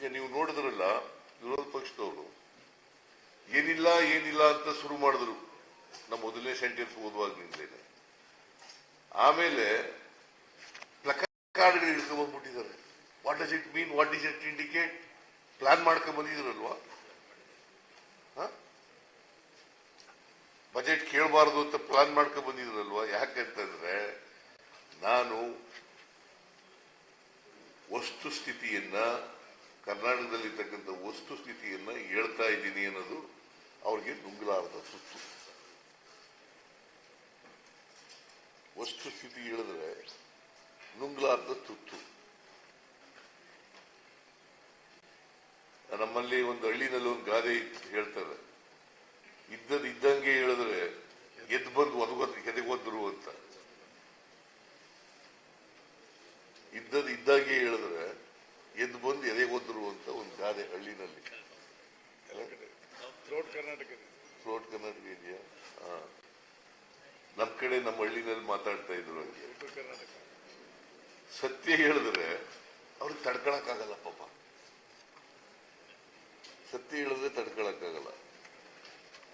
ಈಗ ನೀವು ನೋಡಿದ್ರಲ್ಲ ವಿರೋಧ ಪಕ್ಷದವರು, ಏನಿಲ್ಲ ಏನಿಲ್ಲ ಅಂತ ಶುರು ಮಾಡಿದ್ರು ನಮ್ಮ ಮೊದಲನೇ ಸೆಂಟೆನ್ಸ್ ಓದುವಾಗ್ಲಿಂದಲೇ. ಆಮೇಲೆ ಪ್ಲಕಾರ್ಡ್ ಹಿಡ್ಕೊಂಡ್ ಬಂದ್ಬಿಟ್ಟಿದ್ದಾರೆ. What does it mean what is it indicate plan ಮಾಡ್ಕೊಂಡ್ ಬಂದಿದ್ರಲ್ವಾ? ಬಜೆಟ್ ಕೇಳಬಾರದು ಅಂತ ಪ್ಲಾನ್ ಮಾಡ್ಕೊಂಡ್ ಬಂದಿದ್ರಲ್ವಾ? ಯಾಕಂತಂದ್ರೆ ನಾನು ವಸ್ತು ಸ್ಥಿತಿಯನ್ನ ಕರ್ನಾಟಕದಲ್ಲಿರ್ತಕ್ಕಂಥ ವಸ್ತು ಸ್ಥಿತಿಯನ್ನ ಹೇಳ್ತಾ ಇದ್ದೀನಿ ಅನ್ನೋದು ಅವ್ರಿಗೆ ನುಂಗಲಾರದ ಸುತ್ತು. ವಸ್ತು ಸ್ಥಿತಿ ಹೇಳಿದ್ರೆ ನುಂಗ್ಲಾರ್ದ ತುತ್ತು. ನಮ್ಮಲ್ಲಿ ಒಂದು ಹಳ್ಳಿನಲ್ಲಿ ಒಂದು ಗಾದೆ ಹೇಳ್ತಾರೆ. ಇದ್ದದ್ ಇದ್ದಂಗೆ ಹೇಳಿದ್ರೆ ಎದ್ದು ಬಂದು ಒದಗೋದ್ ಎದೆಗೋದ್ರು ಅಂತ. ಇದ್ದದ್ ಇದ್ದಾಗೆ ಹೇಳಿದ್ರೆ ಎದ್ದು ಬಂದು ಎದೆಗೊದ್ರು ಗಾದೆ ಹಳ್ಳಿನಲ್ಲಿ. ಫ್ಲೋಟ್ ಕರ್ನಾಟಕ ಇದೆಯಾ? ಹಾ. ನಮ್ ಕಡೆ ನಮ್ಮ ಹಳ್ಳಿನಲ್ಲಿ ಮಾತಾಡ್ತಾ ಇದ್ರು ಹಂಗೆ. ಸತ್ಯ ಹೇಳಿದ್ರೆ ಅವ್ರಿಗೆ ತಡ್ಕೊಳಕ್ಕಾಗಲ್ಲ ಪಾಪ. ಸತ್ಯ ಹೇಳಿದ್ರೆ ತಡ್ಕೊಳಕ್ಕಾಗಲ್ಲ.